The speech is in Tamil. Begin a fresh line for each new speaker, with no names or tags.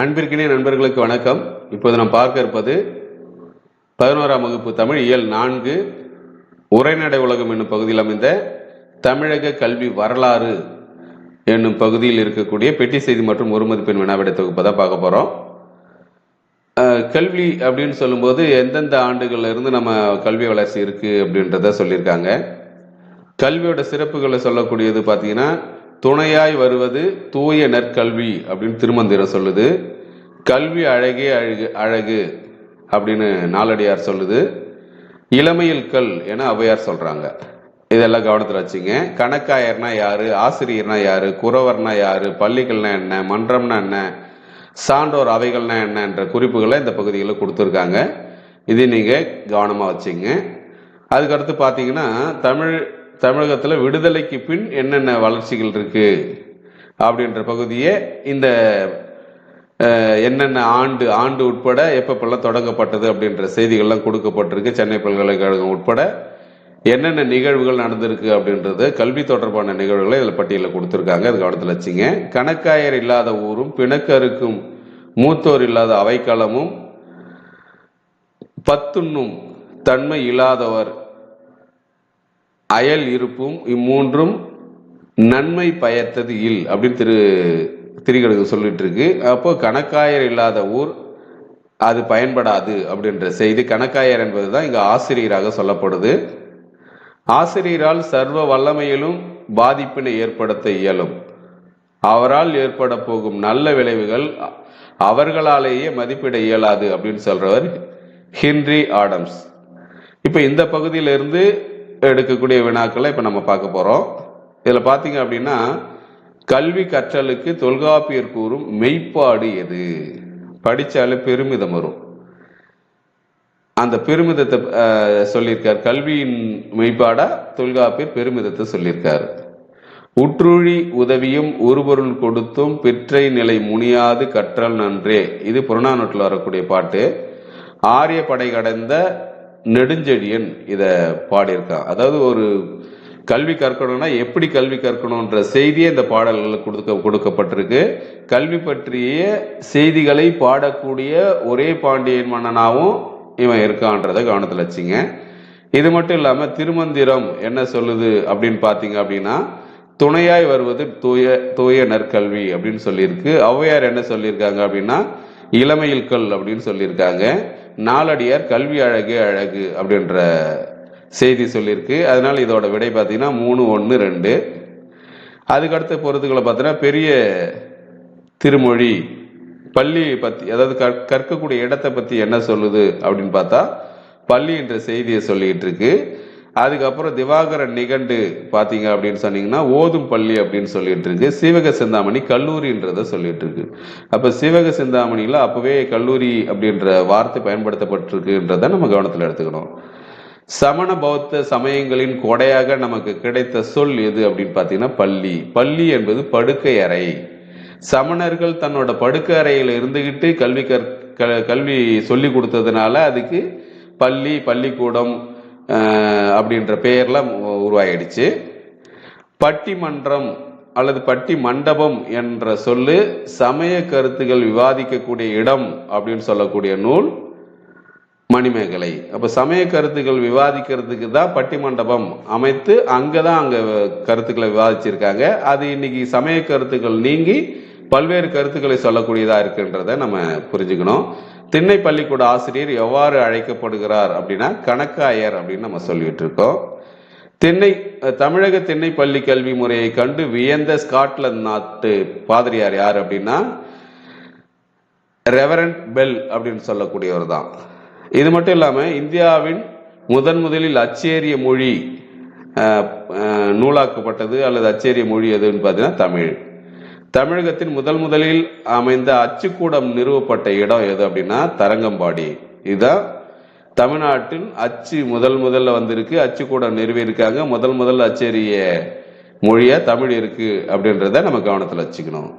அன்பிற்கினிய நண்பர்களுக்கு வணக்கம். இப்போது நாம் பார்க்க இருப்பது பதினோராம் வகுப்பு தமிழ் இயல் நான்கு உரைநடை உலகம் என்னும் பகுதியில் அமைந்த தமிழக கல்வி வரலாறு என்னும் பகுதியில் இருக்கக்கூடிய பெட்டி செய்தி மற்றும் ஒரு மதிப்பெண் வினாவிடை தொகுப்பை தான் பார்க்க போகிறோம் கல்வி அப்படின்னு சொல்லும்போது எந்தெந்த ஆண்டுகள்ல இருந்து நம்ம கல்வி வளர்ச்சி இருக்குது அப்படின்றத சொல்லியிருக்காங்க. கல்வியோட சிறப்புகளை சொல்லக்கூடியது பார்த்தீங்கன்னா துணையாய் வருவது தூய நற்கல்வி அப்படின்னு திருமந்திரம் சொல்லுது. கல்வி அழகே அழகு அழகு அப்படின்னு நாலடியார் சொல்லுது. இளமையில் கல் என அவையார் சொல்றாங்க. இதெல்லாம் கவனத்தில் வச்சுங்க. கணக்காயர்னா யாரு? ஆசிரியர்னா யாரு? குறவர்னா யாரு? பள்ளிகள்னா என்ன? மன்றம்னா என்ன? சான்றோர் அவைகள்னா என்ன என்ற குறிப்புகளை இந்த பகுதிகளில் கொடுத்துருக்காங்க. இது நீங்கள் கவனமாக வச்சுங்க. அதுக்கடுத்து பார்த்தீங்கன்னா தமிழ் தமிழகத்தில் விடுதலைக்கு பின் என்னென்ன வளர்ச்சிகள் இருக்கு அப்படின்ற பகுதியை இந்த என்னென்ன ஆண்டு ஆண்டு உட்பட எப்பப்பெல்லாம் தொடங்கப்பட்டது அப்படின்ற செய்திகள்லாம் கொடுக்கப்பட்டிருக்கு. சென்னை பல்கலைக்கழகம் உட்பட என்னென்ன நிகழ்வுகள் நடந்திருக்கு அப்படின்றது கல்வி தொடர்பான நிகழ்வுகளை இதில் பட்டியலில் கொடுத்துருக்காங்க. அது கவனத்தில் வச்சுங்க கணக்காயர் இல்லாத ஊரும் பிணக்கருக்கும் மூத்தோர் இல்லாத அவைக்களமும் பத்துண்ணும் தன்மை இல்லாதவர் அயல் இருப்பும் இம்மூன்றும் நன்மை பயத்தது இல் அப்படின்னு திரு திரிகடுக்கு சொல்லிட்டு இருக்கு அப்போ கணக்காயர் இல்லாத ஊர் அது பயன்படாது அப்படின்ற செய்தி கணக்காயர் என்பது தான் இங்கே ஆசிரியராக சொல்லப்படுது. ஆசிரியரால் சர்வ வல்லமையிலும் பாதிப்பினை ஏற்படுத்த இயலும். அவரால் ஏற்பட போகும் நல்ல விளைவுகள் அவர்களாலேயே மதிப்பிட இயலாது அப்படின்னு சொல்றவர் ஹென்றி ஆடம்ஸ். இப்போ இந்த பகுதியிலிருந்து எடுக்கக்கூடிய வினாக்களை இப்போ நம்ம பார்க்க போகிறோம் இதில் பார்த்தீங்க அப்படின்னா கல்வி கற்றலுக்கு தொல்காப்பியர் கூறும் மெய்ப்பாடு எது? படித்தாலே பெருமிதம் வரும். அந்த பெருமிதத்தை சொல்லியிருக்கார். கல்வியின் மெய்ப்பாடா தொல்காப்பியர் பெருமிதத்தை சொல்லியிருக்கார். உற்றுழி உதவியும் ஒருபொருள் கொடுத்தும் பிற்றை நிலை முனியாது கற்றல் நன்றே. இது புறநானூற்றில் வரக்கூடிய பாட்டு. ஆரிய படை கடந்த நெடுஞ்செழியன் இதை பாடியிருக்கான். அதாவது ஒரு கல்வி கற்கணும்னா எப்படி கல்வி கற்கணுன்ற செய்தியே இந்த பாடல்களில் கொடுக்க கொடுக்கப்பட்டிருக்கு. கல்வி பற்றிய செய்திகளை பாடக்கூடிய ஒரே பாண்டியன் மன்னனாகவும் இவன் இருக்கான்றதை கவனத்தில் வச்சுங்க. இது மட்டும் இல்லாமல் திருமந்திரம் என்ன சொல்லுது அப்படின்னு பார்த்தீங்க அப்படின்னா துணையாய் வருவது தூய தூய நற்கல்வி அப்படின்னு சொல்லியிருக்கு. ஔவையார் என்ன சொல்லியிருக்காங்க அப்படின்னா இளமையில் கல் அப்படின்னு சொல்லியிருக்காங்க. நாலடியார் கல்வி அழகு அழகு அப்படின்ற செய்தி சொல்லியிருக்கு. அதனால் இதோட விடை பார்த்தீங்கன்னா மூணு ஒன்று ரெண்டு. அதுக்கடுத்த பொறுத்துக்களை பார்த்தீங்கன்னா பெரிய திருமொழி பள்ளி பற்றி அதாவது கற்- கற்கக்கூடிய இடத்தை பற்றி என்ன சொல்லுது அப்படின்னு பார்த்தா பள்ளி என்ற செய்தியை சொல்லிட்டு இருக்கு. அதுக்கப்புறம் திவாகரன் நிகண்டு பார்த்தீங்க அப்படின்னு சொன்னீங்கன்னா ஓதும் பள்ளி அப்படின்னு சொல்லிட்டு இருக்கு. சீவக சிந்தாமணி கல்லூரின்றத சொல்லிட்டு இருக்கு. அப்ப சீவக சிந்தாமணியில அப்பவே கல்லூரி அப்படின்ற வார்த்தை பயன்படுத்தப்பட்டிருக்குன்றத நம்ம கவனத்தில் எடுத்துக்கணும். சமண பௌத்த சமயங்களின் கொடையாக நமக்கு கிடைத்த சொல் எது அப்படின்னு பார்த்தீங்கன்னா பள்ளி. பள்ளி என்பது படுக்கை அறை. சமணர்கள் தன்னோட படுக்கை அறையில் இருந்துகிட்டு கல்வி கற் கல்வி சொல்லி கொடுத்ததுனால அதுக்கு பள்ளி பள்ளிக்கூடம் அப்படின்ற பெயரில் உருவாகிடுச்சு. உருவாயிடுச்சு பட்டிமன்றம் அல்லது பட்டி மண்டபம் என்ற சொல்லு சமய கருத்துகள் விவாதிக்கக்கூடிய இடம் அப்படின்னு சொல்லக்கூடிய நூல் மணிமேகலை. அப்போ சமய கருத்துக்கள் விவாதிக்கிறதுக்கு தான் பட்டி மண்டபம் அமைத்து அங்கே தான் அங்கே கருத்துக்களை விவாதிச்சிருக்காங்க. அது இன்னைக்கு சமய கருத்துக்கள் நீங்கி பல்வேறு கருத்துக்களை சொல்லக்கூடியதா இருக்குன்றத நம்ம புரிஞ்சுக்கணும். திண்ணை பள்ளிக்கூட ஆசிரியர் எவ்வாறு அழைக்கப்படுகிறார் அப்படின்னா கணக்காயர் அப்படின்னு நம்ம சொல்லிட்டு இருக்கோம் திண்ணை தமிழக திண்ணை பள்ளி கல்வி முறையை கண்டு வியந்த ஸ்காட்லாந்து நாட்டு பாதிரியார் யார் அப்படின்னா ரெவரண்ட் பெல் அப்படின்னு சொல்லக்கூடியவர் தான். இது மட்டும் இல்லாமல் இந்தியாவின் முதன் முதலில் அச்சேரிய மொழி நூலாக்கப்பட்டது அல்லது அச்சேரிய மொழி எதுன்னு பார்த்தீங்கன்னா தமிழ். தமிழகத்தின் முதல் முதலில் அமைந்த அச்சுக்கூடம் நிறுவப்பட்ட இடம் எது அப்படின்னா தரங்கம்பாடி. இதுதான் தமிழ்நாட்டில் அச்சு முதல் முதல்ல வந்திருக்கு அச்சுக்கூடம் நிறுவியிருக்காங்க. முதல் முதல்ல அச்சேரிய மொழியா தமிழ் இருக்கு அப்படின்றத நம்ம கவனத்தில் வச்சுக்கணும்.